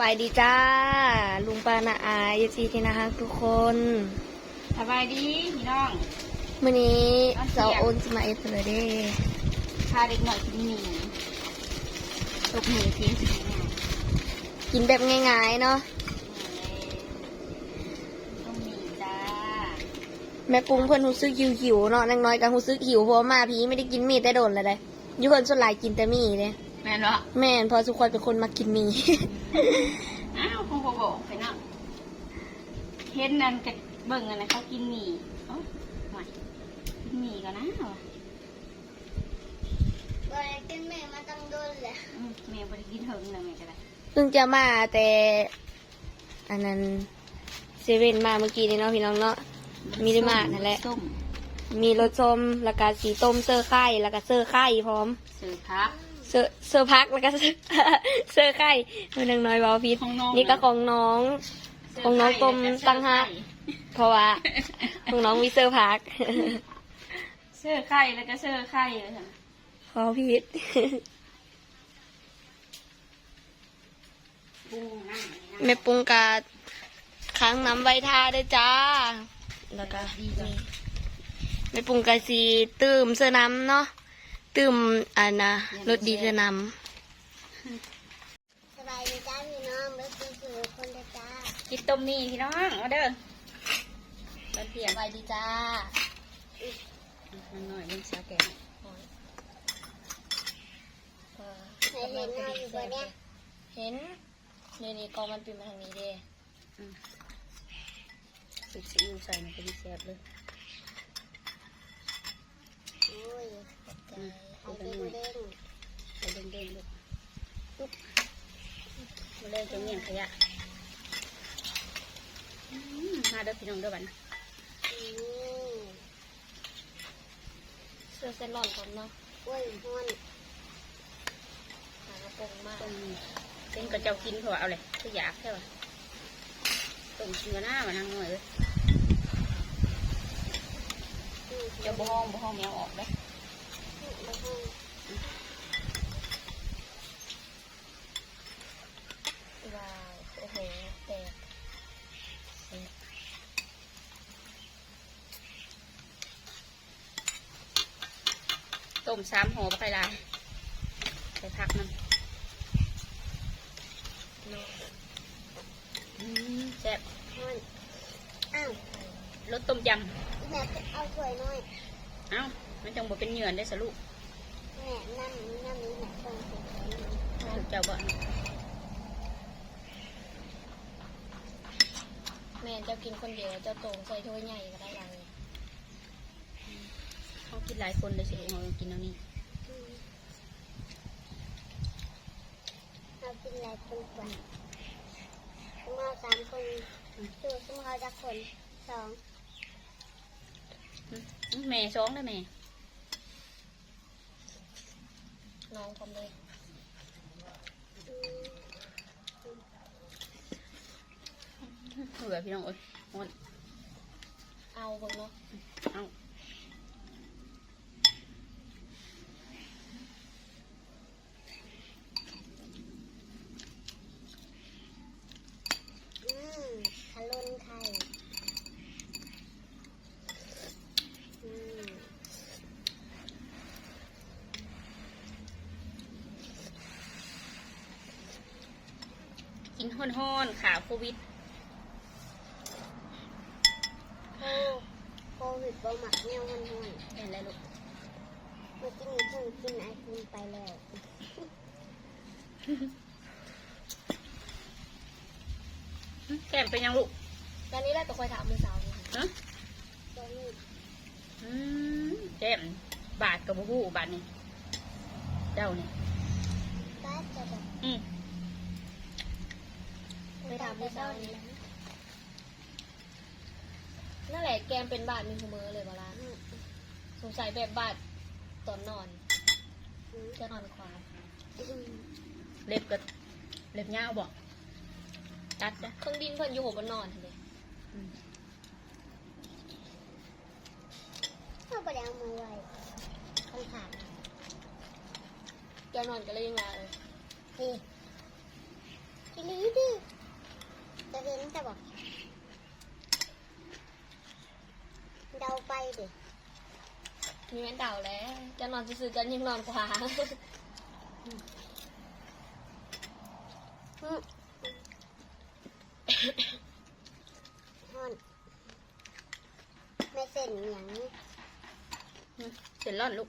บายดีจ้า ลุงปานาอายเอซีที่นะฮักทุกคนสบายดีพี่น้องมื่อนี้เอาเสีสาวยงโอนจะมาเอฟเลยเด้พาเด็กหน่อยกินหมี่ตกหมี่ทิ้งสิงกินแบบง่ายๆเนาะต้องหมี่จ้า แม่ปรุงเพื่อนหูซึกหิวๆเนาะนางน้อยกับหูซึกหิวเพราะว่ามาพี่ไม่ได้กินมีดแต่โดนเลยเลยอยุคนส่วนหลายกินแต่มีเลย แม่นเหรอแม่นเพอสุกคนเป็นคนมากินมี อ้าวคงบอกไปนั่งเห็นนั่นกับเบิ่งอันนะเขากินหมี่เอ้าหน่อยกินหมี่ก่อนนะวะบริกินแม่มาตั้งโดนเลยอืมแม่บริกินเถิงเลยแม่ก็ได้เพิ่งจะมาแต่อันนั้นเซเว่นมาเมื่อกี้นี่เนาะพี่น้องเนาะ มีได้มากนั่นแหละ ส้มมีรสส้มแล้วก็สีต้มเซอร์ไข่แล้วก็เซอร์ไข่พร้อม เสือพัก เซอร์เซอร์พักแล้วก็เซอร์เซอร์ไข่มันนางน้อยเบาพิษของน้องนี่ก็ของน้อง ของน้องต้มตั้งห้าเพราะว่าของน้องมีเซอร์พักเสื้อไข่แล้วก็เสื้อไข่เลยค่ะขอพิษปรุงนั่งนี่นะแม่ปรุงกาค้างน้ำใบทาด้วยจ้า แล้วก็นี่แม่ปรุงกาสีตื่มเสื้อน้ำเนาะ ตื่มอันนะรสดีเสื้อน้สบายดีจ้าพี่น้องเมื่อกี้คือคนเดียวจ้ากินต้มนี่พี่น้องมาเด้อตอนเที่ยงำไปดีจ้ามันหน่อยเล่นเช้าแกงใครเห็นหน้าอยู่บนเนี้ยเห็นนี่นี่กองมันปีนมาทางนี้เด้สุดซีอิ๊วใส่มันก็ดีแซ่บเลย โอ้ยอืมเอาเอาไปไปหน่อยเด้งเอาเด้งๆลูกมาเลยจะเงียบขยะอืมมาเด้อพี่น้องเด้อบัดนอืมเสื้อเส้นหล่อนก่อนเนาะโอ้ยฮ้อนหากระโปรงมากต้มเป็นกระเจ้ากินเพราะว่าเอาเลยก็อยากใช่ป่ะต้มกินกันหน้ามานั่งหน่อยเลย อืมเจ้าบ่ห้องบ่ห้องแมวออกเลยบ่ฮ้อนว้าวโอ้โหแตกต้มสามห่อบ่ค่อยหลายใส่ผักมันเนาะอืมแซ่บฮ้อนอ้าว รสต้มยแม่เอาถ้วยหน่อยำเอ้ามันจังบ่เป็นเหยื่อได้อสลูกแม่น้ำน้ำนี้แม่ต้องใส่ถ้วยหน่อยถูกเจ้าบ่แม่เจ้ากินคนเดียวเจ้าโตงใส่ถ้วยใหญ่ก็ได้ยังเขากินหลายคนเลยสิเขากินเอานี่อืมเรากินหลายคนกว่าสมมติสามคนคือสมมติจะคนสองอืม แม่สองได้อแม่น้องพร้อมเลยอืมเผื่อพี่น้องเอ้ยหมดเอาเบิ่งเนาะเอ้า อืมขลุนไข่อืม กินห้อนๆข่าวโควิดโคโควิดบ่หมักแนวมันห่วยเห็นแล้วลูกเมื่อกี้นี้เพิ่งกินไอติมไปแล้วอืมแก้มเป็นยังลูก ตอนนี้ได้ตัวคอยถามมือสาวนี่ฮะตัวนี้อืมแก้มบาดกับบูบาดนี่เจ้านี่ก็จะแบบอืม ไปถามมือสาวนี่นั่นแหละแกมเป็นบาดมีหูมือเลยเวลาอืมสงสัยแบบบาดตอนนอนอืมจะนอนควายอืมเล็บกับเล็บยาวบอกตัดนะเครื่องดินเพิ่นอยู่หัวบนนอนเลยอืมเข้าไปเอามือไว้ข้างขาแกนอนก็เลยยังไงเออนี่กินลีดิ นจะบอกเดาไปดิมีแม่นเต่าแล้ว จะนอนซื่อๆกันยังนอนขวาอืมฮอนไม่เส้นอย่างนี้เสร็จร้อนลูก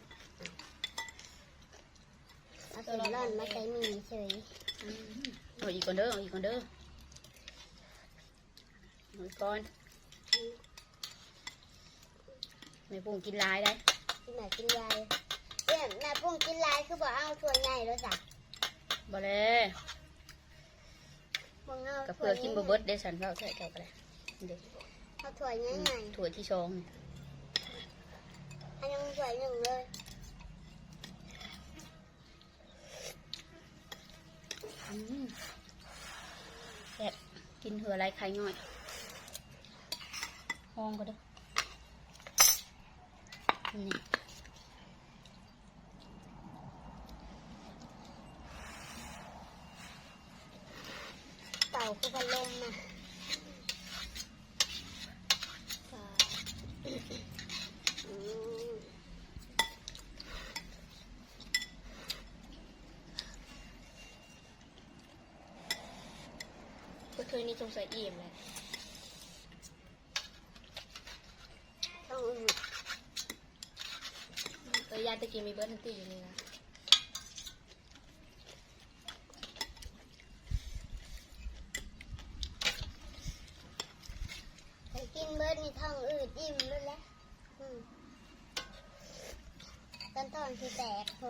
เอาเส้นร่อนมาใส่หมีเฉยเอาอีกก่อนเด้อเอาอีกก่อนเด้อ เอาอีกก่อนแม่ปุ้งกินหลายได้กินหน่อยกินยายเนี่ยแม่ปุ้งกินลายคือบอกเอาส่วนใหญ่แล้วจ้ะบ่เลยปุ้งเอากับเพื่อกินบ่เบิดได้สันเฝ้าใส่เจ้าก็ได้เด็กเอาถั่วใหญ่ใหญ่ถั่วที่ชองนี่อันยังถั่วหนึ่งเลยอืมแซ่บกินเหือไรไข่ง่อยห้ องก็ได้อนี่เต่าคือพัดลมนะอืมเพื่อเคยนี่สงสัยอิ่มเลย ต้อง เออยา ตะกี้มีเบิร์ดทันตีอยู่นี่นะไปกินเบิร์ดนี่ท้องอืดอิ่มเลยแหละอืมตอนท้องที่แตกพอ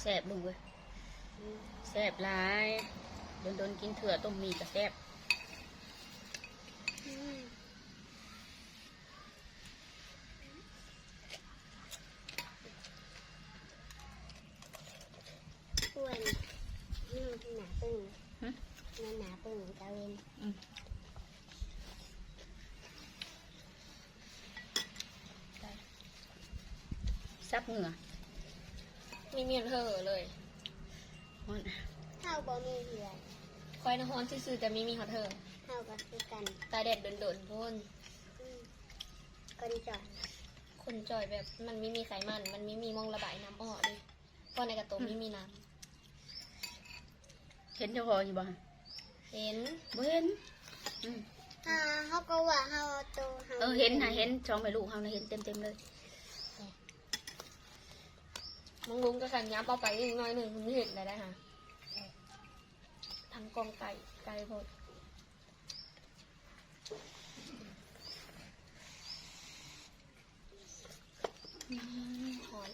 แซ่บลุงเว้ยแซ่บหลายโดนโดนๆกินเถื่อต้มมีก็แซ่บ อืมอ้วนอืมหนาปึ้ง หึ นั่นหนาปึ้งตะเวน ซั บเหงื่อมีเมียนเธอเลยฮ้อนเท่าบ่มีเหือนคอยนฮอนซื่อๆแต่มีมีฮอตเธอเท่ากับคือกันตาแดดโดนๆพ่นอืมคนจอดคนจ่อยแบบมันไม่มีไขมัน มันไม่มีมองระบายน้ำออกเลยเพราะในกระโตมไม่มีน้เห็นเจ้าของอยู่บ่ำเห็นบ่เห็นอืมอ่าเขาก็ว่าเขาเอาตัวเขาเออเห็นนะเห็นช่องไปลูกเขานะเห็นเต็มเต็มๆเลย มองลุงก็ขันยับเอาไปอีกหน้อยหนึ่งคุณเห็นอะไรได้ฮะทางกองไก่ไก่พดอืมหอน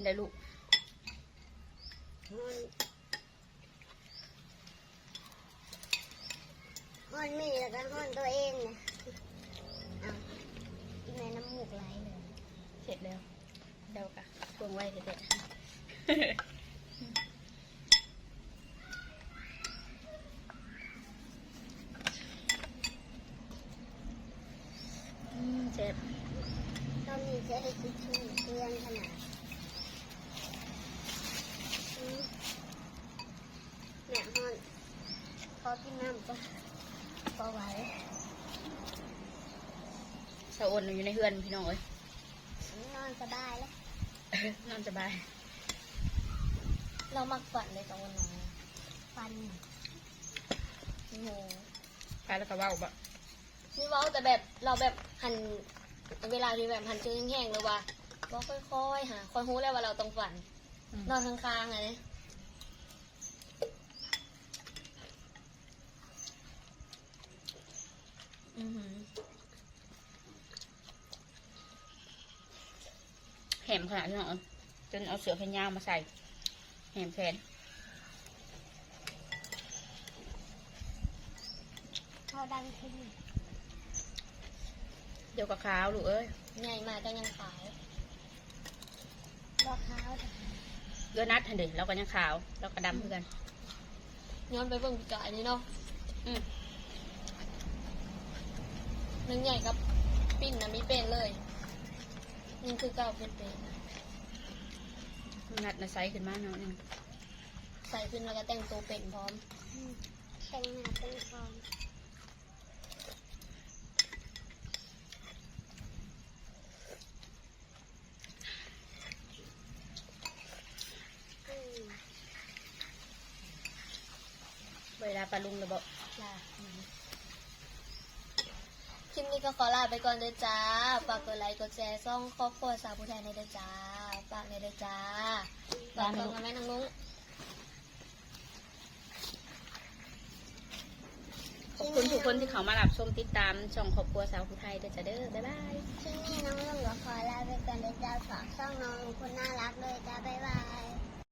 เป็นได้ลูกฮอนฮอนมีแล้วก็ฮอนตัวเองนะเอากินในน้ำมูกไหลเลยเสร็จแล้วเดากะพวงไว้เสร็จอืมเจ็บตอนนี้จะให้ทิชชู่เพื่อนขนาดอืมแม่ฮอนข อกินน้ำก่อนพอไหวสะอ้นอยู่ในเฮือนพี่น้องเอ้ยนอนสบายแล้วนอนสบาย เรามักฝันเลยตอนวันน้อยฟันโอ้โหพาแล้วก็เว้าบะนี่เว่าแต่แบบเราแบบหันเวลาที่แบบหันเจอแห้งๆเลยว่าเว่าค่อยๆหาคอยรู้แล้วว่าเราต้องฝัน นอนข้างๆไงอือหือ แหมขนาดพี่น้องเอ้ยจนเอาเสือแขนยาวมาใส่แหมแฟนเขาดังขึ้นเดี๋ยวกับขาวลูกเอ้ยใหญ่มาก็ยังขายบอกเขาเดือนนัดหันเด็เราก็ยังขาวเราก็ดำเพื่อนย้อนไปเบิ่งจ่ายนี่เนาะอืมหนึ่งใหญ่กับ ปิ้นนะมีเป็นเลย นี่คือเก้าเป็นเป็นนัดนะไซส์ขึ้นมาเนาะนึงใส่ขึ้นแล้วก็แต่งตัวเป็นพร้อม แต่งหน้าเป็นคอมอืมเวลาปลาลุงระบอก จ้าคลิป นี้ก็ขอลาไปก่อนเลยจ้าฝากกดไลค์กดแชร์ซ่องครอบครัวสาวผู้ไทยในเด้อจ้าฝากในเด้อจ้าฝากช่องกับแม่นางนุ้งขอบคุณทุกคนที่เขามารับชมติดตามช่องครอบครัวสาวผู้ไทยเด้อจ้าเด้อบ๊ายบายที่นี่น้องลุงก็ขอลาไปก่อนเดี๋ยวจะฝากช่องน้องลุงคนน่า